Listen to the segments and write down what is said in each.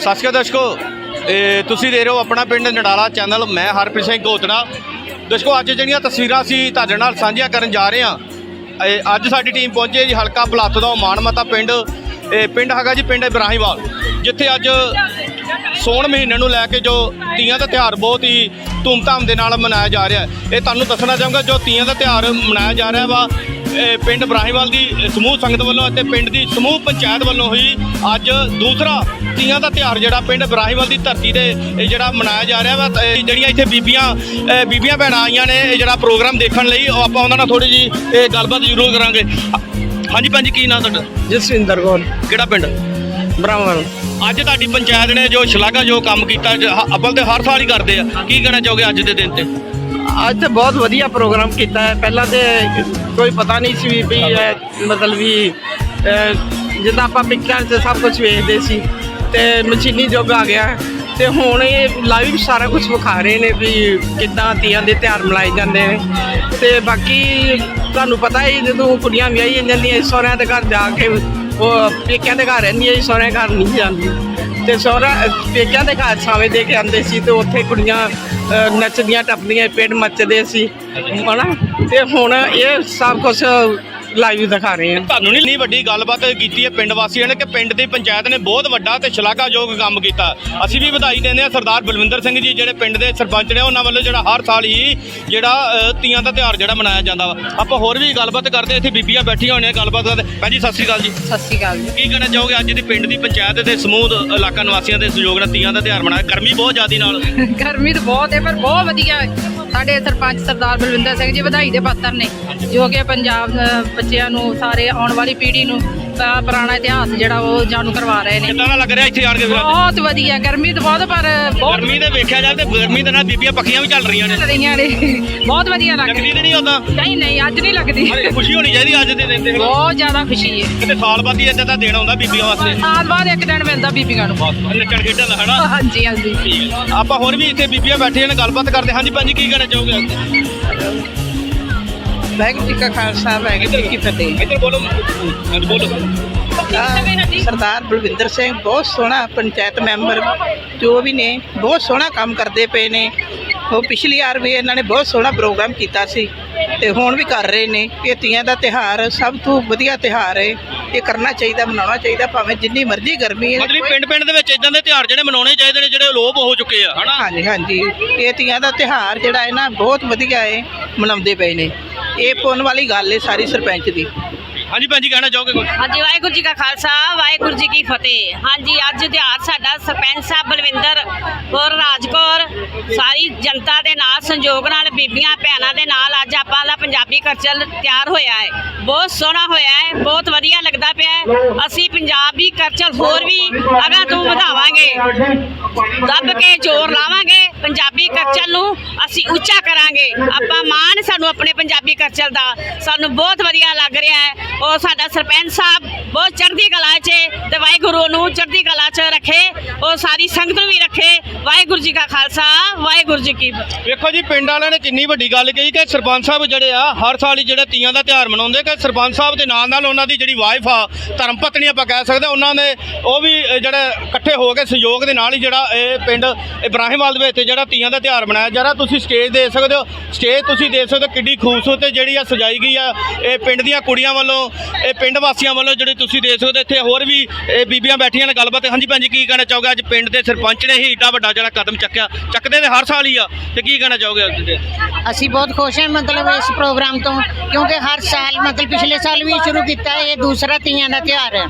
ਸਤਿ ਸ਼੍ਰੀ ਅਕਾਲ ਦਰਸ਼ਕੋ। ਇਹ ਤੁਸੀਂ ਦੇਖ ਰਹੇ ਹੋ ਆਪਣਾ ਪਿੰਡ ਨਡਾਲਾ ਚੈਨਲ, ਮੈਂ ਹਰਪ੍ਰੀਤ ਸਿੰਘ ਗੋਤੜਾ ਦਰਸ਼ਕੋ, ਅੱਜ ਜਿਹੜੀਆਂ ਤਸਵੀਰਾਂ ਸੀ ਤੁਹਾਡੇ ਨਾਲ ਸਾਂਝੀਆਂ ਕਰਨ ਜਾ ਰਹੇ ਹਾਂ ਅੱਜ ਸਾਡੀ ਟੀਮ ਪਹੁੰਚੀ ਹੈ ਜੀ ਹਲਕਾ ਬਲਾਤ ਦਾ ਮਾਨਮਤਾ ਪਿੰਡ। ਇਹ ਪਿੰਡ ਹੈਗਾ ਜੀ ਪਿੰਡ ਇਬਰਾਹੀਮਵਾਲ ਜਿੱਥੇ ਅੱਜ ਸੋਣ ਮਹੀਨੇ ਨੂੰ ਲੈ ਕੇ ਜੋ ਤੀਆਂ ਦਾ ਤਿਉਹਾਰ ਬਹੁਤ ਹੀ ਧੂਮਧਾਮ ਦੇ ਨਾਲ ਮਨਾਇਆ ਜਾ ਰਿਹਾ ਹੈ। ਇਹ ਤੁਹਾਨੂੰ ਦੱਸਣਾ ਚਾਹਾਂਗਾ, ਜੋ ਤੀਆਂ ਦਾ ਤਿਉਹਾਰ ਮਨਾਇਆ ਜਾ ਰਿਹਾ ਵਾ ਪਿੰਡ ਇਬਰਾਹੀਮਵਾਲ ਦੀ ਸਮੂਹ ਸੰਗਤ ਵੱਲੋਂ ਅਤੇ ਪਿੰਡ ਦੀ ਸਮੂਹ ਪੰਚਾਇਤ ਵੱਲੋਂ ਹੀ ਅੱਜ ਦੂਸਰਾ ਤੀਆਂ ਦਾ ਤਿਉਹਾਰ ਜਿਹੜਾ ਪਿੰਡ ਇਬਰਾਹੀਮਵਾਲ ਦੀ ਧਰਤੀ ਤੇ ਜਿਹੜਾ ਮਨਾਇਆ ਜਾ ਰਿਹਾ ਵਾ। ਜਿਹੜੀਆਂ ਇੱਥੇ ਬੀਬੀਆਂ ਬੀਬੀਆਂ ਭੈਣਾਂ ਆਈਆਂ ਨੇ ਇਹ ਜਿਹੜਾ ਪ੍ਰੋਗਰਾਮ ਦੇਖਣ ਲਈ ਆਪਾਂ ਉਹਨਾਂ ਨਾਲ ਥੋੜੀ ਜੀ ਇਹ ਗੱਲਬਾਤ ਜ਼ਰੂਰ ਕਰਾਂਗੇ। ਹਾਂਜੀ ਪੰਜ ਕੀ ਨਾਂ ਤੁਹਾਡਾ? ਜਸਵਿੰਦਰ ਕੌਰ। ਕਿਹੜਾ ਪਿੰਡ? ਬ੍ਰਾਹਮਣ। ਅੱਜ ਤੁਹਾਡੀ ਪੰਚਾਇਤ ਨੇ ਜੋ ਸ਼ਲਾਘਾ ਜੋ ਕੰਮ ਕੀਤਾ ਅੱਵਲ ਤੇ ਹਰ ਸਾਲ ਹੀ ਕਰਦੇ ਆ। ਕੀ ਕਹਿਣਾ ਚਾਹੋਗੇ ਅੱਜ ਦੇ ਦਿਨ ਤੇ? ਅੱਜ ਤੇ ਬਹੁਤ ਵਧੀਆ ਪ੍ਰੋਗਰਾਮ ਕੀਤਾ ਹੈ। ਪਹਿਲਾਂ ਤੇ ਕੋਈ ਪਤਾ ਨਹੀਂ ਸੀ ਵੀ ਮਤਲਬ ਵੀ ਜਿੱਦਾਂ ਆਪਾਂ ਪਿਕਚਰ 'ਚ ਸਭ ਕੁਝ ਵੇਖਦੇ ਸੀ ਤੇ ਮਸ਼ੀਨੀ ਯੁੱਗ ਆ ਗਿਆ। ਹੈ ਤੇ ਹੁਣ ਇਹ ਲਾਈਵ ਸਾਰਾ ਕੁਝ ਵਿਖਾ ਰਹੇ ਨੇ ਵੀ ਕਿੱਦਾਂ ਤੀਆਂ ਦੇ ਤਿਉਹਾਰ ਮਨਾਏ ਜਾਂਦੇ ਨੇ। ਤੇ ਬਾਕੀ ਤੁਹਾਨੂੰ ਪਤਾ ਹੀ ਜਦੋਂ ਕੁੜੀਆਂ ਵਿਆਹੀਆਂ ਜਾਂਦੀਆਂ ਸਹੁਰਿਆਂ ਦੇ ਘਰ ਜਾ ਕੇ ਉਹ ਪੇਕਿਆਂ ਦੇ ਘਰ ਰਹਿੰਦੀਆਂ ਜੀ ਸਹੁਰਿਆਂ ਘਰ ਨਹੀਂ ਜਾਂਦੀ। ਤੇ ਸਹੁਰਾ ਪੇਕਿਆਂ ਦੇ ਘਰ ਛਾਵੇਂ ਦੇ ਕੇ ਆਉਂਦੇ ਸੀ ਤੇ ਉੱਥੇ ਕੁੜੀਆਂ ਨੱਚਦੀਆਂ ਟੱਪਦੀਆਂ ਪੇੜ ਮੱਚਦੇ ਸੀ। ਹਨਾ? ਤੇ ਹੁਣ ਇਹ ਸਭ ਕੁਝ ਲਾਈਵ ਦਿਖਾ ਰਹੇ ਆ ਤੁਹਾਨੂੰ ਨਹੀਂ ਨਹੀਂ ਵੱਡੀ ਗੱਲਬਾਤ ਕੀਤੀ ਹੈ ਪਿੰਡ ਵਾਸੀਆਂ ਨੇ ਕਿ ਪਿੰਡ ਦੀ ਪੰਚਾਇਤ ਨੇ ਬਹੁਤ ਵੱਡਾ ਤੇ ਸ਼ਲਾਘਾਯੋਗ ਕੰਮ ਕੀਤਾ। ਅਸੀਂ ਵੀ ਵਧਾਈ ਦਿੰਦੇ ਹਾਂ ਸਰਦਾਰ ਬਲਵਿੰਦਰ ਸਿੰਘ ਜੀ ਜਿਹੜੇ ਪਿੰਡ ਦੇ ਸਰਪੰਚ ਨੇ ਉਹਨਾਂ ਵੱਲੋਂ ਜਿਹੜਾ ਹਰ ਸਾਲ ਹੀ ਜਿਹੜਾ ਤੀਆਂ ਦਾ ਤਿਉਹਾਰ ਜਿਹੜਾ ਮਨਾਇਆ ਜਾਂਦਾ ਵਾ। ਆਪਾਂ ਹੋਰ ਵੀ ਗੱਲਬਾਤ ਕਰਦੇ ਇੱਥੇ ਬੀਬੀਆਂ ਬੈਠੀਆਂ ਹੋਣੀਆਂ ਗੱਲਬਾਤ ਕਰਦੇ ਭੈਣ ਜੀ ਸਤਿ ਸ਼੍ਰੀ ਅਕਾਲ ਜੀ। ਸਤਿ ਸ਼੍ਰੀ ਅਕਾਲ ਜੀ। ਕੀ ਕਹਿਣਾ ਚਾਹੋਗੇ ਅੱਜ ਦੀ ਪਿੰਡ ਦੀ ਪੰਚਾਇਤ ਤੇ ਸਮੂਹ ਇਲਾਕਾ ਨਿਵਾਸੀਆਂ ਦੇ ਸਹਿਯੋਗ ਨਾਲ ਤੀਆਂ ਦਾ ਤਿਉਹਾਰ ਮਨਾਇਆ? ਗਰਮੀ ਬਹੁਤ ਜ਼ਿਆਦੀ ਨਾਲ। ਗਰਮੀ ਤਾਂ ਬਹੁਤ ਹੈ ਪਰ ਬਹੁਤ ਵਧੀਆ। ਹੈ। ਸਾਡੇ ਸਰਪੰਚ ਸਰਦਾਰ ਬਲਵਿੰਦਰ ਸਿੰਘ ਜੀ ਵਧਾਈ ਦੇ ਪਾਤਰ ਨੇ, ਜੋ ਕਿ ਪੰਜਾਬ ਬੱਚਿਆਂ ਨੂੰ, ਸਾਰੇ ਆਉਣ ਵਾਲੀ ਪੀੜ੍ਹੀ ਨੂੰ ਅ, ਪੁਰਾਣਾ ਇਤਿਹਾਸ ਜਿਹੜਾ ਉਹ ਜਾਣੂ ਕਰਵਾ ਰਹੇ ਨੇ। ਕਿੱਦਾਂ ਦਾ ਲੱਗ ਰਿਹਾ ਇੱਥੇ ਆਣ ਕੇ ਫਿਰ? ਅੱਜ? ਬਹੁਤ ਵਧੀਆ ਗਰਮੀ ਤਾਂ ਬਹੁਤ ਪਰ ਬਹੁਤ ਗਰਮੀ ਦੇ ਵੇਖਿਆ ਜਾਵੇ ਤੇ ਗਰਮੀ ਦੇ ਨਾਲ ਬੀਬੀਆਂ ਪੱਕੀਆਂ ਵੀ ਚੱਲ ਰਹੀਆਂ ਨੇ। ਚੱਲ ਰਹੀਆਂ ਨੇ। ਬਹੁਤ ਵਧੀਆ ਲੱਗ ਲੱਗਦੀ ਤੇ ਨਹੀਂ ਹੁੰਦਾ ਨਹੀਂ ਨਹੀਂ ਅੱਜ ਨਹੀਂ ਲੱਗਦੀ। ਅਰੇ ਖੁਸ਼ੀ ਹੋਣੀ ਚਾਹੀਦੀ ਅੱਜ ਦੇ ਦਿਨ ਤੇ। ਬਹੁਤ ਜ਼ਿਆਦਾ ਖੁਸ਼ੀ ਹੈ। ਕਿਤੇ ਸਾਲ ਬਾਅਦ ਹੀ ਇਦਾਂ ਦਾ ਦਿਨ ਆਉਂਦਾ ਬੀਬੀਆਂ ਵਾਸਤੇ। ਸਾਲ ਬਾਅਦ ਇੱਕ ਦਿਨ ਮਿਲਦਾ ਬੀਬੀਆਂ ਨੂੰ। ਨੱਚਣ ਖੇਡਣ ਦਾ ਹਨਾ? ਹਾਂਜੀ ਹਾਂਜੀ। ਆਪਾਂ ਹੋਰ ਵੀ ਇੱਥੇ ਬੀਬੀਆਂ ਬੈਠੀਆਂ ਨੇ ਗੱਲਬਾਤ ਕਰਦੇ ਹਾਂਜੀ ਭਾਜੀ ਕੀ ਕਹਿਣਾ ਚਾਹੋਗੇ? ਵਾਹਿਗੁਰੂ ਜੀ ਕਾ ਖਾਲਸਾ ਵਾਹਿਗੁਰੂ ਜੀ ਕੀ ਫਤਿਹ। ਇੱਧਰ ਬੋਲੋ। ਹਾਂਜੀ ਬੋਲੋ। ਸਰਦਾਰ ਬਲਵਿੰਦਰ ਸਿੰਘ ਬਹੁਤ ਸੋਹਣਾ ਪੰਚਾਇਤ ਮੈਂਬਰ ਜੋ ਵੀ ਨੇ ਬਹੁਤ ਸੋਹਣਾ ਕੰਮ ਕਰਦੇ ਪਏ ਨੇ। ਉਹ ਪਿਛਲੀ ਵਾਰ ਵੀ ਇਹਨਾਂ ਨੇ ਬਹੁਤ ਸੋਹਣਾ ਪ੍ਰੋਗਰਾਮ ਕੀਤਾ ਸੀ ਤੇ ਹੁਣ ਵੀ ਕਰ ਰਹੇ ਨੇ ਇਹ ਤੀਆਂ ਦਾ ਤਿਹਾਰ ਸਭ ਤੋਂ ਵਧੀਆ ਤਿਹਾਰ ਹੈ। ਇਹ ਕਰਨਾ ਚਾਹੀਦਾ ਮਨਾਉਣਾ ਚਾਹੀਦਾ ਭਾਵੇਂ ਜਿੰਨੀ ਮਰਜ਼ੀ ਗਰਮੀ ਹੈ। ਮਤਲਬ ਪਿੰਡ ਪਿੰਡ ਦੇ ਵਿੱਚ ਇਦਾਂ ਦੇ ਤਿਉਹਾਰ ਜਿਹੜੇ ਮਨਾਉਣੇ ਚਾਹੀਦੇ ਨੇ ਜਿਹੜੇ ਅਲੋਪ ਹੋ ਚੁੱਕੇ ਆ ਹਨਾ? ਹਾਂਜੀ ਹਾਂਜੀ। ਇਹ ਤੀਆਂ ਦਾ ਤਿਹਾਰ ਜਿਹੜਾ ਹੈ ਨਾ ਬਹੁਤ ਵਧੀਆ ਹੈ ਮਨਾਉਂਦੇ ਪਏ ਨੇ। ਇਹ ਪੁੰਨ ਵਾਲੀ ਗੱਲ ਹੈ ਸਾਰੀ ਸਰਪੰਚ ਦੀ। ਹਾਂਜੀ ਭਾਜੀ ਕਹਿਣਾ ਚਾਹੋਗੇ ਕੁਝ ਹਾਂਜੀ ਵਾਹਿਗੁਰੂ ਜੀ ਕਾ ਖਾਲਸਾ ਵਾਹਿਗੁਰੂ ਜੀ ਕੀ ਫਤਿਹ। ਹਾਂਜੀ ਅੱਜ ਤਿਉਹਾਰ ਸਾਡਾ ਸਰਪੰਚ ਸਾਹਿਬ ਬਲਵਿੰਦਰ ਕੌਰ ਰਾਜਕੌਰ ਸਾਰੀ ਜਨਤਾ ਦੇ ਨਾਲ ਸੰਯੋਗ ਨਾਲ ਬੀਬੀਆਂ ਭੈਣਾਂ ਦੇ ਨਾਲ ਅੱਜ ਆਪਾਂ ਦਾ ਪੰਜਾਬੀ ਕਲਚਰ ਤਿਆਰ ਹੋਇਆ ਹੈ ਬਹੁਤ ਸੋਹਣਾ ਹੋਇਆ ਹੈ ਬਹੁਤ ਵਧੀਆ ਲੱਗਦਾ ਪਿਆ ਅਸੀਂ ਪੰਜਾਬੀ ਕਲਚਰ ਹੋਰ ਵੀ ਅਗਾਂ ਤੋਂ ਵਧਾਵਾਂਗੇ। ਦੱਬ ਕੇ ਜ਼ੋਰ ਲਾਵਾਂਗੇ। ਪੰਜਾਬੀ ਕਲਚਰ ਨੂੰ ਅਸੀਂ ਉੱਚਾ ਕਰਾਂਗੇ। ਆਪਾਂ ਮਾਣ ਸਾਨੂੰ ਆਪਣੇ ਪੰਜਾਬੀ ਕਲਚਰ ਦਾ। ਸਾਨੂੰ ਬਹੁਤ ਵਧੀਆ ਲੱਗ ਰਿਹਾ ਹੈ। ਉਹ ਸਾਡਾ ਸਰਪੰਚ ਸਾਹਿਬ ਬਹੁਤ ਚੜ੍ਹਦੀ ਕਲਾ 'ਚ ਤੇ ਵਾਹਿਗੁਰੂ ਨੂੰ ਚੜ੍ਹਦੀ ਕਲਾ 'ਚ ਰੱਖੇ। ਉਹ ਸਾਰੀ ਸੰਗਤ ਨੂੰ ਵੀ ਰੱਖੇ। ਵਾਹਿਗੁਰੂ ਜੀ ਕਾ ਖਾਲਸਾ ਵਾਹਿਗੁਰੂ ਜੀ ਕੀ ਫਤਿਹ। ਵੇਖੋ ਜੀ ਪਿੰਡ ਵਾਲਿਆਂ ਨੇ ਕਿੰਨੀ ਵੱਡੀ ਗੱਲ ਕਹੀ ਕਿ ਸਰਪੰਚ ਸਾਹਿਬ ਜਿਹੜੇ ਆ ਹਰ ਸਾਲ ਹੀ ਜਿਹੜੇ ਤੀਆਂ ਦਾ ਤਿਉਹਾਰ ਮਨਾਉਂਦੇ ਕਿ ਸਰਪੰਚ ਸਾਹਿਬ ਦੇ ਨਾਲ ਨਾਲ ਉਹਨਾਂ ਦੀ ਜਿਹੜੀ ਵਾਈਫ ਆ ਧਰਮ ਪਤਨੀ ਆਪਾਂ ਕਹਿ ਸਕਦੇ ਉਹਨਾਂ ਨੇ ਉਹ ਵੀ ਅ, ਜਿਹੜੇ ਇਕੱਠੇ ਹੋ ਕੇ ਸਹਿਯੋਗ ਦੇ ਨਾਲ ਹੀ ਜਿਹੜਾ ਇਹ ਪਿੰਡ ਇਬਰਾਹੀਮਵਾਲ ਦੇ ਵਿੱਚ ਜਿਹੜਾ ਤੀਆਂ ਦਾ ਤਿਉਹਾਰ ਮਨਾਇਆ ਜਾ ਰਿਹਾ। ਤੁਸੀਂ ਸਟੇਜ ਦੇ ਸਕਦੇ ਹੋ ਸਟੇਜ ਤੁਸੀਂ ਦੇਖ ਸਕਦੇ ਹੋ ਕਿੱਡੀ ਖੂਬਸੂਰਤ ਜਿਹੜੀ ਆ ਸਜਾਈ ਗਈ ਆ ਇਹ ਪਿੰਡ ਦੀਆਂ ਕੁੜੀਆਂ ਵੱਲੋਂ ਇਹ ਪਿੰਡ ਵਾਸੀਆਂ ਵੱਲੋਂ ਜਿਹੜੇ ਤੁਸੀਂ ਦੇਖ ਸਕਦੇ ਹੋ ਇੱਥੇ ਹੋਰ ਵੀ ਇਹ ਬੀਬੀਆਂ ਬੈਠੀਆਂ ਨੇ ਗੱਲਬਾਤ। ਹਾਂਜੀ ਭੈਣ ਜੀ ਕੀ ਕਹਿਣਾ ਚਾਹੋਗੇ? ਅੱਜ ਪਿੰਡ ਦੇ ਸਰਪੰਚ ਨੇ ਹੀ ਏਡਾ ਵੱਡਾ ਜਿਹੜਾ ਕਦਮ ਚੱਕਿਆ ਚੱਕਦੇ ਤੇ ਹਰ ਸਾਲ ਹੀ ਆ ਤੇ ਕੀ ਕਹਿਣਾ ਚਾਹੋਗੇ ਅਸੀਂ ਬਹੁਤ ਖੁਸ਼ ਹਾਂ ਮਤਲਬ ਇਸ ਪ੍ਰੋਗਰਾਮ ਤੋਂ ਕਿਉਂਕਿ ਹਰ ਸਾਲ ਮਤਲਬ ਪਿਛਲੇ ਸਾਲ ਵੀ ਸ਼ੁਰੂ ਕੀਤਾ ਹੈ, ਇਹ ਦੂਸਰਾ ਤੀਆਂ ਦਾ ਤਿਉਹਾਰ ਹੈ।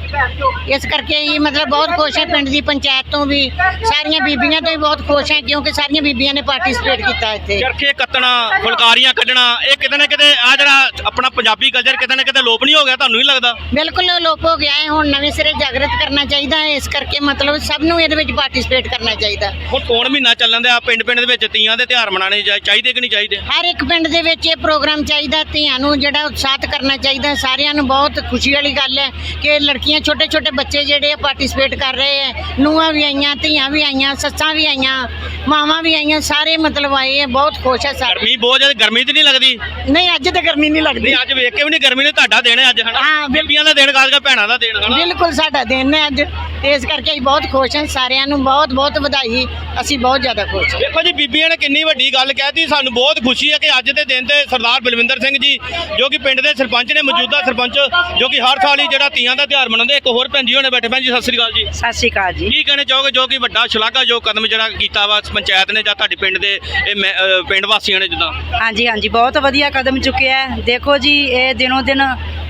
ਇਸ ਕਰਕੇ ਹੀ ਮਤਲਬ ਬਹੁਤ ਖੁਸ਼ ਹੈ ਪਿੰਡ ਦੀ ਪੰਚਾਇਤ ਤੋਂ ਵੀ ਸਾਰੀਆਂ ਬੀਬੀਆਂ ਤੋਂ ਵੀ ਬਹੁਤ ਖੁਸ਼ ਹੈ ਕਿਉਂਕਿ ਸਾਰੀਆਂ ਬੀਬੀਆਂ ਨੇ ਪਾਰਟਿਸਿਪੇਟ ਕੀਤਾ ਇੱਥੇ। ਚਰਖੇ ਕੱਤਣਾ ਫੁਲਕਾਰੀਆਂ ਕੱਢਣਾ ਇਹ ਕਿਤੇ ਨਾ ਕਿਤੇ ਆ ਜਿਹੜਾ ਆਪਣਾ ਪੰਜਾਬੀ ਕਲਚਰ ਕਿਤੇ ਨਾ ਕਿਤੇ ਲੋਪ ਨਹੀਂ ਹੋ ਗਿਆ ਤੁਹਾਨੂੰ ਨਹੀਂ ਲੱਗਦਾ? ਬਿਲਕੁਲ ਲੋਪ ਹੋ ਗਿਆ ਹੈ ਹੁਣ ਨਵੇਂ ਸਿਰੇ ਜਾਗਰਤ ਕਰਨਾ ਚਾਹੀਦਾ ਹੈ ਇਸ ਕਰਕੇ ਮਤਲਬ ਸਭ ਨੂੰ ਇਹਦੇ ਵਿੱਚ ਪਾਰਟਿਸਿਪੇਟ ਕਰਨਾ ਚਾਹੀਦਾ। ਹੁਣ ਸੌਣ ਮਹੀਨਾ ਚੱਲਣ ਦੇ ਆ ਪਿੰਡ ਪਿੰਡ ਦੇ ਵਿੱਚ ਤੀਆਂ ਦੇ ਤਿਉਹਾਰ ਮਨਾਣੇ ਜਾ- ਚਾਹੀਦੇ ਕਿ ਨਹੀਂ ਚਾਹੀਦੇ? ਹਰ ਇੱਕ ਪਿੰਡ ਦੇ ਵਿੱਚ ਇਹ ਪ੍ਰੋਗਰਾਮ ਚਾਹੀਦਾ ਧੀਆਂ ਨੂੰ ਜਿਹੜਾ ਉਤਸ਼ਾਹਤ ਕਰਨਾ ਚਾਹੀਦਾ ਸਾਰਿਆਂ ਨੂੰ ਬਹੁਤ ਖੁਸ਼ੀ ਵਾਲੀ ਗੱਲ ਹੈ ਕਿ ਲੜਕੀਆਂ ਛੋਟੇ ਛੋਟੇ ਬੱਚੇ ਜਿਹੜੇ ਆ ਪਾਰਟਿਸਿਪੇਟ ਕਰ ਰਹੇ ਹੈ। ਨੂੰਹਾਂ ਵੀ ਆਈਆਂ ਧੀਆਂ ਵੀ ਆਈਆਂ ਸੱਸਾਂ ਵੀ ਆਈਆਂ ਮਾਵਾਂ ਵੀ ਆਈਆਂ ਸਾਰੇ ਮਤਲਬ ਆਏ ਹੈ ਬਹੁਤ ਖੁਸ਼ ਹੈ ਸਾਰੇ। ਗਰਮੀ ਬਹੁਤ ਜ਼ਿਆਦਾ ਗਰਮੀ ਤੇ ਨਹੀਂ ਲੱਗਦੀ? ਨਹੀਂ ਅੱਜ ਤਾਂ ਗਰਮੀ ਨਹੀਂ ਲੱਗਦੀ। ਨਹੀਂ ਅੱਜ ਵੇਖ ਕੇ ਵੀ ਨਹੀਂ ਗਰਮੀ ਨੇ ਤੁਹਾਡਾ ਹੈ ਅੱਜ ਹਨਾ? ਹਾਂ। ਬੀਬੀਆਂ ਦਾ ਦਿਨ ਖਾਸ ਕਰ ਭੈਣਾਂ ਦਾ ਦਿਨ ਹਨਾ? ਬਿਲਕੁਲ ਸਾਡਾ ਦਿਨ ਹੈ ਅੱਜ। ਇਸ ਕਰਕੇ ਅਸੀਂ ਬਹੁਤ ਖੁਸ਼ ਹਾਂ ਸਾਰਿਆਂ ਨੂੰ ਬਹੁਤ ਬਹੁਤ ਵਧਾਈ ਅਸੀਂ ਬਹੁਤ ਜ਼ਿਆਦਾ ਖੁਸ਼ ਹਾਂ। ਦੇਖੋ ਜੀ ਬੀਬੀਆਂ ਨੇ ਕਿੰਨੀ ਵੱਡੀ ਗੱਲ ਕਹਿਤੀ ਸਾਨੂੰ ਬਹੁਤ ਖੁਸ਼ੀ ਹੈ ਕਿ ਅੱਜ ਦੇ ਦਿਨ ਤੇ ਸਰਦਾਰ ਬਲਵਿੰਦਰ ਸਿੰਘ ਜੀ ਜੋ ਕਿ ਪਿੰਡ ਦੇ ਸਰਪੰਚ ਨੇ ਮੌਜੂਦਾ ਸਰਪੰਚ ਜੋ ਕਿ ਹਰ ਸਾਲ ਹੀ ਜਿਹੜਾ ਤੀਆਂ ਦਾ ਤਿਉਹਾਰ ਮਨਾਉਂਦੇ ਇੱਕ ਹੋਰ ਭੈਣ ਜੀ ਹੋਣੇ ਬੈਠੇ। ਭੈਣ ਜੀ ਸਤਿ ਸ੍ਰੀ ਅਕਾਲ ਜੀ। ਸਤਿ ਸ਼੍ਰੀ ਅਕਾਲ ਜੀ। ਕੀ ਕਹਿਣਾ ਚਾਹੋਗੇ ਜੋ ਕਿ ਵੱਡਾ ਸ਼ਲਾਘਾ ਜੋ ਕਦਮ ਜਿਹੜਾ ਕੀਤਾ ਵਾ ਪੰਚਾਇਤ ਨੇ ਜਾਂ ਤੁਹਾਡੇ ਪਿੰਡ ਦੇ ਇਹ ਮੈਂ- ਅਹ ਪਿੰਡ ਵਾਸੀਆਂ ਨੇ ਜਿੱਦਾਂ? ਹਾਂਜੀ ਹਾਂਜੀ ਬਹੁਤ ਵਧੀਆ ਕਦਮ ਚੁੱਕਿਆ ਹੈ। ਦੇਖੋ ਜੀ ਇਹ ਦਿਨੋਂ ਦਿਨ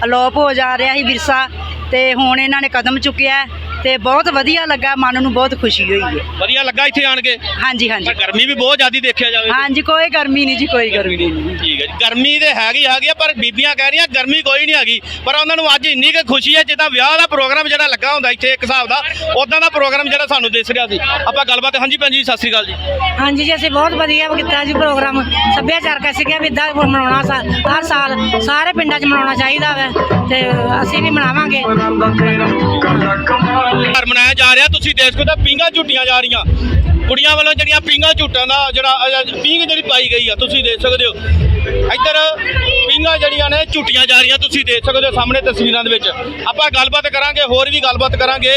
ਅਲੋਪ ਹੋ ਜਾ ਰਿਹਾ ਸੀ ਵਿਰਸਾ ਤੇ ਹੁਣ ਇਹਨਾਂ ਨੇ ਕਦਮ ਚੁੱਕਿਆ ਹੈ। ਤੇ ਬਹੁਤ ਵਧੀਆ ਲੱਗਾ ਮਨ ਨੂੰ ਬਹੁਤ ਖੁਸ਼ੀ ਹੋਈ ਹੈ। ਵਧੀਆ ਲੱਗਾ ਇੱਥੇ ਆਣ ਕੇ? ਹਾਂਜੀ ਹਾਂਜੀ। ਗਰਮੀ ਵੀ ਬਹੁਤ ਜ਼ਿਆਦੀ ਦੇਖਿਆ ਜਾਵੇ ਹਾਂਜੀ ਕੋਈ ਗਰਮੀ ਨਹੀਂ ਜੀ ਕੋਈ ਗਰਮੀ ਨਹੀਂ। ਠੀਕ ਹੈ ਜੀ। ਗਰਮੀ ਤੇ ਹੈਗੀ ਹੈਗੀ ਆ ਪਰ ਬੀਬੀਆਂ ਕਹਿ ਰਹੀਆਂ ਗਰਮੀ ਕੋਈ ਨਹੀਂ ਹੈਗੀ। ਪਰ ਉਹਨਾਂ ਨੂੰ ਅੱਜ ਇੰਨੀ ਕੁ ਖੁਸ਼ੀ ਹੈ ਜਿੱਦਾਂ ਵਿਆਹ ਦਾ ਪ੍ਰੋਗਰਾਮ ਜਿਹੜਾ ਲੱਗਾ ਹੁੰਦਾ ਇੱਥੇ ਇੱਕ ਹਿਸਾਬ ਦਾ ਉਦਾਂ ਦਾ ਪ੍ਰੋਗਰਾਮ ਜਿਹੜਾ ਸਾਨੂੰ ਦਿਸ ਰਿਹਾ ਸੀ। ਆਪਾਂ ਗੱਲਬਾਤ ਹਾਂਜੀ ਭੈਣ ਜੀ ਸਤਿ ਸ੍ਰੀ ਅਕਾਲ ਜੀ। ਹਾਂਜੀ ਜੀ ਅਸੀਂ ਬਹੁਤ ਵਧੀਆ ਕੀਤਾ ਜੀ ਪ੍ਰੋਗਰਾਮ। ਸੱਭਿਆਚਾਰਕ ਅਸੀਂ ਕਿਹਾ ਵੀ ਇਦਾਂ ਮਨਾਉਣਾ ਸਾ ਹਰ ਸਾਲ ਸਾਰੇ ਪਿੰਡਾਂ 'ਚ ਮਨਾਉਣਾ ਚਾਹੀਦਾ ਵੈ ਤੇ ਅਸੀਂ ਵੀ ਮਨਾਵਾਂਗੇ। ਘਰ ਮਨਾਇਆ ਜਾ ਰਿਹਾ ਤੁਸੀਂ ਦੇਖ ਹੋ ਪੀਂਘਾਂ ਝੁੱਟੀਆਂ ਜਾ ਰਹੀਆਂ। ਕੁੜੀਆਂ ਵੱਲੋਂ ਜਿਹੜੀਆਂ ਪੀਂਘਾਂ ਝੁੱਟਾਂ ਦਾ ਜਿਹੜਾ ਪੀਂਘ ਜਿਹੜੀ ਪਾਈ ਗਈ ਆ ਤੁਸੀਂ ਦੇਖ ਸਕਦੇ ਹੋ। ਇੱਧਰ ਪੀਂਘਾਂ ਜਿਹੜੀਆਂ ਨੇ ਝੁੱਟੀਆਂ ਜਾ ਰਹੀਆਂ ਤੁਸੀਂ ਦੇਖ ਸਕਦੇ ਹੋ ਸਾਹਮਣੇ ਤਸਵੀਰਾਂ ਦੇ ਵਿੱਚ। ਆਪਾਂ ਗੱਲਬਾਤ ਕਰਾਂਗੇ ਹੋਰ ਵੀ ਗੱਲਬਾਤ ਕਰਾਂਗੇ।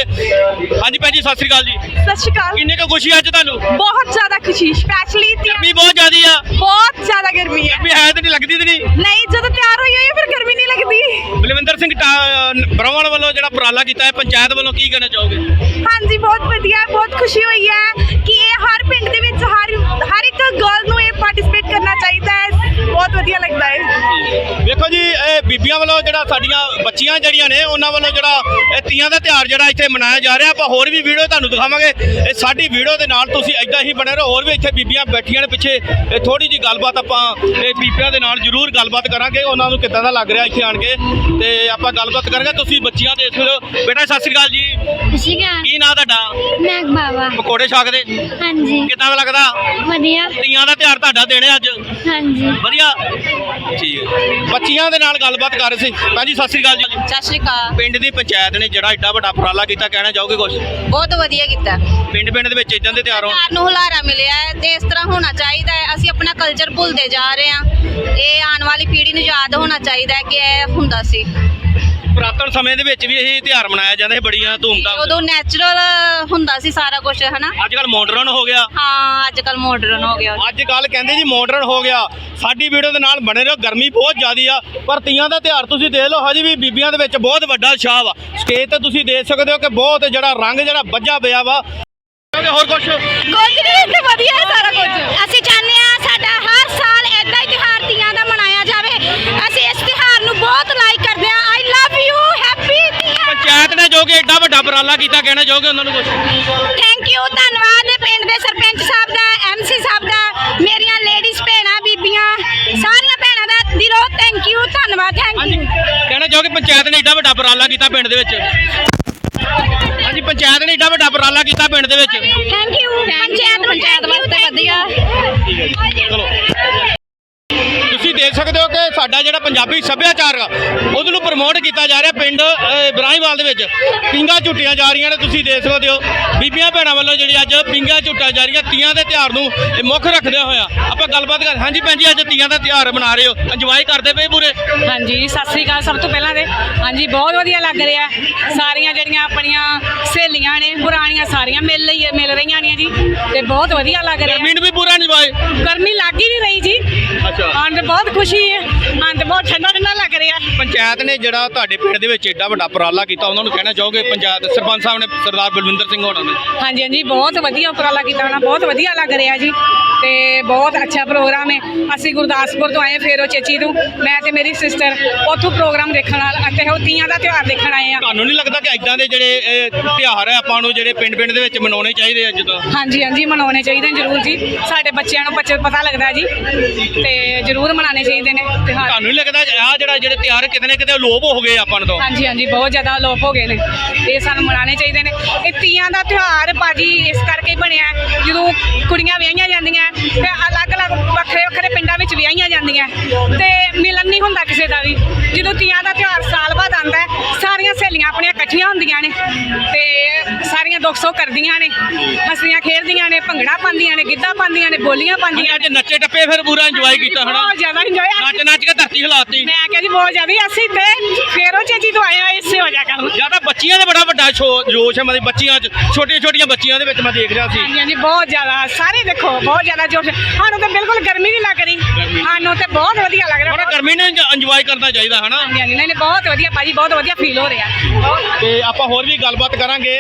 ਹਾਂਜੀ ਭੈਣ ਜੀ ਸਤਿ ਸ੍ਰੀ ਅਕਾਲ ਜੀ। ਸਤਿ ਸ਼੍ਰੀ ਅਕਾਲ। ਕਿੰਨੇ ਕੁ ਖੁਸ਼ੀ ਅੱਜ ਤੁਹਾਨੂੰ? ਬਹੁਤ ਜ਼ਿਆਦਾ ਖੁਸ਼ੀ ਸਪੈਸ਼ਲੀ ਗਰਮੀ ਬਹੁਤ ਜ਼ਿਆਦੀ ਆ। ਬਹੁਤ ਜ਼ਿਆਦਾ ਗਰਮੀ ਹੈ। ਗਰਮੀ ਹੈ ਤੇ ਨਹੀਂ ਲੱਗਦੀ ਤੇ ਨਹੀਂ? ਨਹੀਂ ਜਦੋਂ ਤਿਆਰ ਹੋਈ ਉਪਰਾਲਾ ਕੀਤਾ ਹੈ? ਪੰਚਾਇਤ ਵੱਲੋਂ ਕੀ ਕਹਿਣਾ ਚਾਹੋਗੇ? ਹਾਂਜੀ, ਬਹੁਤ ਵਧੀਆ ਬਹੁਤ ਖੁਸ਼ੀ ਹੋਈ ਹੈ ਕਿ ਇਹ ਹਰ ਪਿੰਡ ਦੇ ਵਿੱਚ ਹਰ ਹਰ ਇੱਕ ਗਰਲ ਨੂੰ ਇਹ ਪਾਰਟਿਸਿਪੇਟ ਕਰਨਾ ਚਾਹੀਦਾ ਹੈ। ਬਹੁਤ ਵਧੀਆ ਲੱਗਦਾ ਹੈ। ਵੇਖੋ ਜੀ ਇਹ ਬੀਬੀਆਂ ਵੱਲੋਂ ਜਿਹੜਾ ਸਾਡੀਆਂ ਬੱਚੀਆਂ ਜਿਹੜੀਆਂ ਨੇ ਉਹਨਾਂ ਵੱਲੋਂ ਜਿਹੜਾ ਇਹ ਤੀਆਂ ਦਾ ਤਿਉਹਾਰ ਜਿਹੜਾ ਇੱਥੇ ਮਨਾਇਆ ਜਾ ਰਿਹਾ। ਆਪਾਂ ਹੋਰ ਵੀ ਵੀਡੀਓ ਤੁਹਾਨੂੰ ਦਿਖਾਵਾਂਗੇ। ਇਹ ਸਾਡੀ ਵੀਡੀਓ ਦੇ ਨਾਲ ਤੁਸੀਂ ਇਦਾਂ ਹੀ ਬਣੇ ਰਹੋ। ਹੋਰ ਵੀ ਇੱਥੇ ਬੀਬੀਆਂ ਬੈਠੀਆਂ ਨੇ ਪਿੱਛੇ। ਇਹ ਥੋੜੀ ਜੀ ਗੱਲਬਾਤ ਆਪਾਂ ਇਹ ਬੀਬੀਆਂ ਦੇ ਨਾਲ ਜ਼ਰੂਰ ਗੱਲਬਾਤ ਕਰਾਂਗੇ। ਉਹਨਾਂ ਨੂੰ ਕਿੱਦਾਂ ਦਾ ਲੱਗ ਰਿਹਾ ਇੱਥੇ ਆਣ ਕੇ। ਤੇ ਆਪਾਂ ਗੱਲਬਾਤ ਕਰਾਂਗੇ। ਤੁਸੀਂ ਬੱਚੀਆਂ ਰਹੇ। ਹੋ ਬੇਟਾ ਸਤਿ ਸ੍ਰੀ ਅਕਾਲ ਜੀ। ਸੀਗਾ ਕੀ ਨਾਂ ਤੁਹਾਡਾ? ਮੈਂ ਬਾਬਾ ਪਕੌੜੇ ਛਕਦੇ ਹਾਂਜੀ। ਕਿੱਦਾਂ ਦਾ ਲੱਗਦਾ? ਵਧੀਆ। ਤੀਆਂ ਦਾ ਤਿਉਹਾਰ ਤੁਹਾਡਾ ਦੇਣੇ ਅੱਜ? ਹਾਂਜੀ। ਵਧੀਆ। ਠੀਕ। ਹੈ ਬੱਚੀਆਂ ਦੇ ਨਾਲ ਗੱਲਬਾਤ ਕਰ ਰਹੇ ਸੀ। ਭੈਣ ਜੀ ਸਤਿ ਸ੍ਰੀ ਅਕਾਲ ਜੀ। ਸਤਿ ਸ਼੍ਰੀ ਅਕਾਲ। ਪਿੰਡ ਦੀ ਪੰਚਾਇਤ ਨੇ ਜਿਹੜਾ ਏਡਾ ਵੱਡਾ ਉਪਰਾਲਾ ਕੀਤਾ ਕਹਿਣਾ ਚਾਹੋਗੇ ਕੁਝ ਬਹੁਤ ਵਧੀਆ ਕੀਤਾ। ਪਿੰਡ ਪਿੰਡ ਦੇ ਵਿੱਚ ਇਦਾਂ ਦੇ ਤਿਉਹਾਰ ਹੋਣ। ਨੂੰ ਹੁਲਾਰਾ ਮਿਲਿਆ ਹੈ ਤੇ ਇਸ ਤਰ੍ਹਾਂ ਹੋਣਾ ਚਾਹੀਦਾ ਹੈ। ਅਸੀਂ ਆਪਣਾ ਕਲਚਰ ਭੁੱਲਦੇ ਜਾ ਰਹੇ ਹਾਂ। ਇਹ ਆਉਣ ਵਾਲੀ ਪੀੜ੍ਹੀ ਨੂੰ ਯਾਦ ਹੋਣਾ ਚਾਹੀਦਾ ਹੈ ਕਿ ਇਹ ਹੁੰਦਾ ਸੀ। ਪੁਰਾਤਨ ਸਮੇਂ ਦੇ ਵਿੱਚ ਵੀ ਇਹ ਤਿਉਹਾਰ ਮਨਾਇਆ ਜਾਂਦਾ ਸੀ ਬੜੀਆਂ ਧੂਮਧਾਮ ਉਦੋਂ ਨੈਚੁਰਲ ਹੁੰਦਾ ਸੀ ਸਾਰਾ ਕੁਝ ਹਨਾ? ਅੱਜ ਕੱਲ ਮਾਡਰਨ ਹੋ ਗਿਆ। ਹਾਂ ਅੱਜ ਕੱਲ ਮਾਡਰਨ ਹੋ ਗਿਆ। ਅੱਜ ਕੱਲ ਕਹਿੰਦੇ ਜੀ ਮਾਡਰਨ ਹੋ ਗਿਆ। ਸਾਡੀ ਵੀਡੀਓ ਦੇ ਨਾਲ ਬਣੇ ਰਹੋ ਗਰਮੀ ਬਹੁਤ ਜ਼ਿਆਦੀ ਆ। ਪਰ ਤੀਆਂ ਦਾ ਤਿਉਹਾਰ ਤੁਸੀਂ ਦੇਖ ਲਓ ਹਜੇ ਵੀ ਬੀਬੀਆਂ ਦੇ ਵਿੱਚ ਬਹੁਤ ਵੱਡਾ ਉਤਸ਼ਾਹ ਵਾ। ਸਟੇਜ ਤੇ ਤੁਸੀਂ ਦੇਖ ਸਕਦੇ ਹੋ ਕਿ ਬਹੁਤ ਜਿਹੜਾ ਰੰਗ ਜਿਹੜਾ ਵੱਜਾ ਪਿਆ ਵਾ। ਹੋਰ ਕੁਝ ਕੁਝ ਨਹੀਂ ਇੱਥੇ ਵਧੀਆ ਹੈ ਸਾਰਾ ਕੁਝ ਅਸੀਂ ਚਾਹੁੰਦੇ ਹਾਂ ਸਾਡਾ ਹਰ ਸਾਲ ਏਦਾਂ ਹੀ ਤਿਉਹਾਰ ਤੀਆਂ ਦਾ ਮਨਾਇਆ ਜਾਵੇ। ਅਸੀਂ ਇਸ ਤਿਉਹਾਰ ਨੂੰ ਬਹੁਤ ਲਾਈਕ ਕਰਦੇ ਹਾਂ I love you happy Teeyan ਕਿ ਏਡਾ ਵੱਡਾ ਉਪਰਾਲਾ ਕੀਤਾ ਕਹਿਣਾ ਚਾਹੋਗੇ ਉਹਨਾਂ ਨੂੰ ਕੁਝ ਥੈਂਕ ਯੂ ਧੰਨਵਾਦ। ਪਿੰਡ ਦੇ ਸਰਪੰਚ ਸਾਹਿਬ ਦਾ ਐਮਸੀ ਸਾਹਿਬ ਦਾ ਮੇਰੀਆਂ ਲੇਡੀਜ਼ ਭੈਣਾਂ ਬੀਬੀਆਂ ਸਾਰੀਆਂ ਭੈਣਾਂ ਦਾ ਦਿਲੋਂ ਥੈਂਕ ਯੂ ਧੰਨਵਾਦ ਥੈਂਕ ਯੂ ਕਹਿਣਾ ਚਾਹੋਗੇ ਪੰਚਾਇਤ ਨੇ ਏਡਾ ਵੱਡਾ ਉਪਰਾਲਾ ਕੀਤਾ ਪਿੰਡ ਦੇ ਵਿੱਚ? ਹਾਂਜੀ ਪੰਚਾਇਤ ਨੇ ਏਡਾ ਵੱਡਾ ਉਪਰਾਲਾ ਕੀਤਾ ਪਿੰਡ ਦੇ ਵਿੱਚ। ਥੈਂਕ ਯੂ ਪੰਚਾਇਤ ਪੰਚਾਇਤ ਵਾਸਤੇ ਵਧੀਆ। ਦੇਖ ਸਕਦੇ ਹੋ ਕਿ ਸਾਡਾ ਜਿਹੜਾ ਪੰਜਾਬੀ ਸੱਭਿਆਚਾਰ ਆ ਉਹਨੂੰ ਪ੍ਰਮੋਟ ਕੀਤਾ ਜਾ ਰਿਹਾ ਪਿੰਡ ਅਹ, ਇਬਰਾਹੀਮਵਾਲ ਦੇ ਵਿੱਚ। ਪਿੰਗਾ ਝੁੱਟੀਆਂ ਜਾ ਰਹੀਆਂ ਨੇ ਤੁਸੀਂ ਦੇਖ ਸਕਦੇ ਹੋ। ਬੀਬੀਆਂ ਭੈਣਾਂ ਵੱਲੋਂ ਜਿਹੜੀ ਅੱਜ ਪਿੰਗਾ ਝੁੱਟਾਂ ਜਾ ਰਹੀਆਂ ਤੀਆਂ ਦੇ ਤਿਉਹਾਰ ਨੂੰ ਇਹ ਮੁੱਖ ਰੱਖਦਿਆਂ ਹੋਇਆ ਆਪਾਂ ਗੱਲਬਾਤ ਕਰ ਹਾਂਜੀ ਭੈਣ ਜੀ ਅੱਜ ਤੀਆਂ ਦਾ ਤਿਉਹਾਰ ਮਨਾ ਰਹੇ ਹੋ। ਇੰਜੋਏ ਕਰਦੇ ਪਏ ਪੂਰੇ? ਹਾਂਜੀ ਸਤਿ ਸ੍ਰੀ ਅਕਾਲ ਸਭ ਤੋਂ ਪਹਿਲਾਂ ਤੇ। ਹਾਂਜੀ ਬਹੁਤ ਵਧੀਆ ਲੱਗ ਰਿਹਾ। ਸਾਰੀਆਂ ਜਿਹੜੀਆਂ ਆਪਣੀਆਂ ਸਹੇਲੀਆਂ ਨੇ ਪੁਰਾਣੀਆਂ ਸਾਰੀਆਂ ਮਿਲ ਲਈ ਮਿਲ ਰਹੀਆਂ ਨੇ ਜੀ। ਤੇ ਬਹੁਤ ਵਧੀਆ ਲੱਗ ਰਿਹਾ। ਗਰਮੀ ਨੂੰ ਵੀ ਪੂਰਾ ਇੰਜੋਏ ਗਰਮੀ ਲੱਗ ਹੀ ਨਹੀਂ ਰਹੀ ਜੀ। ਅੱਛਾ। ਹਾਂ ਤੇ ਬਹੁਤ ਖੁਸ਼ੀ ਹੈ। ਤੇ ਬਹੁਤ ਠੰਡਾ ਠੰਡਾ ਲੱਗ ਰਿਹਾ। ਪੰਚਾਇਤ ਨੇ ਜਿਹੜਾ ਤੁਹਾਡੇ ਪਿੰਡ ਦੇ ਵਿੱਚ ਏਡਾ ਵੱਡਾ ਉਪਰਾਲਾ ਕੀਤਾ ਉਹਨਾਂ ਨੂੰ ਕਹਿਣਾ ਚਾਹੋਗੇ? ਪੰਚਾਇਤ ਸਰਪੰਚ ਸਾਹਿਬ ਨੇ ਸਰਦਾਰ ਬਲਵਿੰਦਰ ਸਿੰਘ ਹੋਣਾ ਨੇ। ਹਾਂਜੀ ਹਾਂਜੀ ਬਹੁਤ ਵਧੀਆ ਉਪਰਾਲਾ ਕੀਤਾ ਨਾ ਬਹੁਤ ਵਧੀਆ ਲੱਗ ਰਿਹਾ ਜੀ। ਤੇ ਬਹੁਤ ਅੱਛਾ ਪ੍ਰੋਗਰਾਮ ਹੈ। ਅਸੀਂ ਗੁਰਦਾਸਪੁਰ ਤੋਂ ਆਏ ਫੇਰੋ ਚੇਚੀ ਤੋਂ ਮੈਂ ਤੇ ਮੇਰੀ ਸਿਸਟਰ ਉੱਥੋਂ ਪ੍ਰੋਗਰਾਮ ਦੇਖਣ ਨਾਲ ਅਤੇ ਉਹ ਤੀਆਂ ਦਾ ਤਿਉਹਾਰ ਦੇਖਣ ਆਏ ਆ ਤੁਹਾਨੂੰ ਨਹੀਂ ਲੱਗਦਾ ਕਿ ਇਦਾਂ ਦੇ ਜਿਹੜੇ ਤਿਉਹਾਰ ਹੈ ਆਪਾਂ ਨੂੰ ਜਿਹੜੇ ਪਿੰਡ ਪਿੰਡ ਦੇ ਵਿੱਚ ਮਨਾਉਣੇ ਚਾਹੀਦੇ ਆ ਜਦੋਂ ਹਾਂਜੀ ਹਾਂਜੀ ਮਨਾਉਣੇ ਚਾਹੀਦੇ ਜ਼ਰੂਰ ਜੀ। ਸਾਡੇ ਬੱਚਿਆਂ ਨੂੰ ਪਤਾ ਲੱਗਦਾ ਜੀ। ਤੇ ਜ਼ਰੂਰ ਕਰਨੇ ਚਾਹੀਦੇ ਨੇ ਤੇ ਤੁਹਾਨੂੰ ਨਹੀਂ ਲੱਗਦਾ ਆ ਜਿਹੜਾ ਜਿਹੜੇ ਤਿਆਰ ਕਿਤੇ ਨਾ ਕਿਤੇ ਲੋਭ ਹੋ ਗਏ ਆਪਾਂ ਨੂੰ ਹਾਂਜੀ ਹਾਂਜੀ ਬਹੁਤ ਜ਼ਿਆਦਾ ਲੋਪ ਹੋ ਗਏ ਨੇ। ਤੇ ਸਾਨੂੰ ਮਨਾਣੇ ਚਾਹੀਦੇ ਨੇ। ਇਹ ਤੀਆਂ ਦਾ ਤਿਉਹਾਰ ਬਾਜੀ ਇਸ ਕਰਕੇ ਬਣਿਆ ਜਦੋਂ ਕੁੜੀਆਂ ਵਿਆਹੀਆਂ ਜਾਂਦੀਆਂ ਤੇ ਅਲੱਗ-ਅਲੱਗ ਵੱਖਰੇ-ਵੱਖਰੇ ਪਿੰਡਾਂ ਵਿੱਚ ਵਿਆਹੀਆਂ ਜਾਂਦੀਆਂ ਤੇ ਮਿਲਣ ਨਹੀਂ ਹੁੰਦਾ ਕਿਸੇ ਦਾ ਵੀ। ਜਦੋਂ ਤੀਆਂ ਦਾ ਤਿਉਹਾਰ ਸਾਲ ਬਾਅਦ ਆਉਂਦਾ ਸਹੇਲੀਆਂ ਆਪਣੀਆਂ ਇਕੱਠੀਆਂ ਹੁੰਦੀਆਂ ਨੇ ਤੇ ਸਾਰੀਆਂ ਦੁੱਖ ਸੁੱਖ ਕਰਦੀਆਂ ਨੇ। ਹੱਸਦੀਆਂ ਖੇਡਦੀਆਂ ਨੇ ਭੰਗੜਾ ਪਾਉਂਦੀਆਂ ਨੇ ਗਿੱਧਾ ਪਾਉਂਦੀਆਂ ਨੇ ਬੋਲੀਆਂ ਪਾਉਂਦੀਆਂ ਅੱਜ ਨੱਚੇ ਟੱਪੇ ਫਿਰ ਪੂਰਾ ਇੰਜੋਏ ਕੀਤਾ ਹਨਾ? ਬਹੁਤ ਜ਼ਿਆਦਾ ਇੰਜੋਏ ਨੱਚ ਨੱਚ ਕੇ ਧਰਤੀ ਹਿਲਾਤੀ। ਮੈਂ ਕਿਹਾ ਜੀ ਬਹੁਤ ਜ਼ਿਆਦਾ। ਅਸੀਂ ਤੇ ਫੇਰੋ ਚੇਜੀ ਤੋਂ ਆਏ ਆ ਇਸੇ ਵਜ੍ਹਾ ਕਰਨ ਜ਼ਿਆਦਾ ਬੱਚੀਆਂ ਦੇ ਬੜਾ ਵੱਡਾ ਸ਼ੋ- ਜੋਸ਼ ਹੈ ਮਤਲਬ ਬੱਚੀਆਂ ਚ ਛੋਟੀਆਂ ਛੋਟੀਆਂ ਬੱਚੀਆਂ ਦੇ ਵਿੱਚ ਮੈਂ ਦੇਖ ਰਿਹਾ ਸੀ। ਹਾਂਜੀ ਬਹੁਤ ਜ਼ਿਆਦਾ ਸਾਰੇ ਦੇਖੋ ਬਹੁਤ ਜ਼ਿਆਦਾ ਜੋਸ਼ ਸਾਨੂੰ ਤਾਂ ਬਿਲਕੁਲ ਗਰਮੀ ਨਹੀਂ ਲੱਗ ਰਹੀ। ਸਾਨੂੰ ਤੇ ਬਹੁਤ ਵਧੀਆ ਲੱਗ ਰਿਹਾ ਥੋੜਾ ਗਰਮੀ ਨੂੰ ਇੰਜੋਏ ਕਰਨਾ ਚਾਹੀਦਾ ਹਨਾ? ਹਾਂਜੀ ਹਾਂਜੀ ਨਹੀਂ ਨਹੀਂ ਬਹੁਤ ਵਧੀਆ ਭਾਜੀ ਬਹੁਤ ਵਧੀਆ ਫੀਲ ਹੋ ਰਿਹਾ। ਬਹੁਤ ਤੇ ਆਪਾਂ ਹੋਰ ਵੀ ਗੱਲਬਾਤ ਕਰਾਂਗੇ।